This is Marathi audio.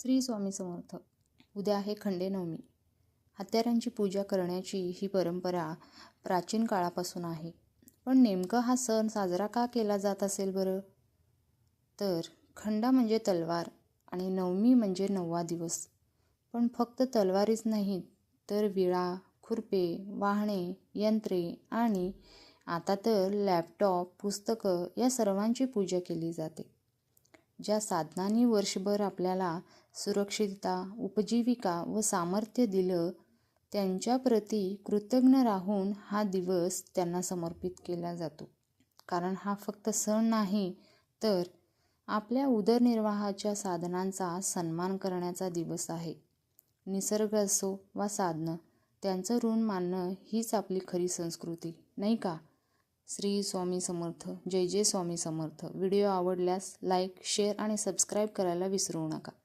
श्री स्वामी समर्थ. उद्या आहे खंडेनवमी हत्यारांची पूजा करण्याची ही परंपरा प्राचीन काळापासून आहे. पण नेमकं हा सण साजरा का केला जात असेल बरं? तर खंडा म्हणजे तलवार आणि नवमी म्हणजे नववा दिवस. पण फक्त तलवारीच नाहीत तर विळा खुरपे वाहणे यंत्रे आणि आता तर लॅपटॉप पुस्तकं या सर्वांची पूजा केली जाते. ज्या साधनांनी वर्षभर आपल्याला सुरक्षितता उपजीविका व सामर्थ्य दिलं त्यांच्याप्रती कृतज्ञ राहून हा दिवस त्यांना समर्पित केला जातो. कारण हा फक्त सण नाही तर आपल्या उदरनिर्वाहाच्या साधनांचा सन्मान करण्याचा दिवस आहे. निसर्ग असो वा साधनं त्यांचं ऋण मानणं हीच आपली खरी संस्कृती नाही का? श्री स्वामी समर्थ. जय जय स्वामी समर्थ. व्हिडिओ आवडल्यास लाईक शेअर आणि सबस्क्राईब करायला विसरू नका.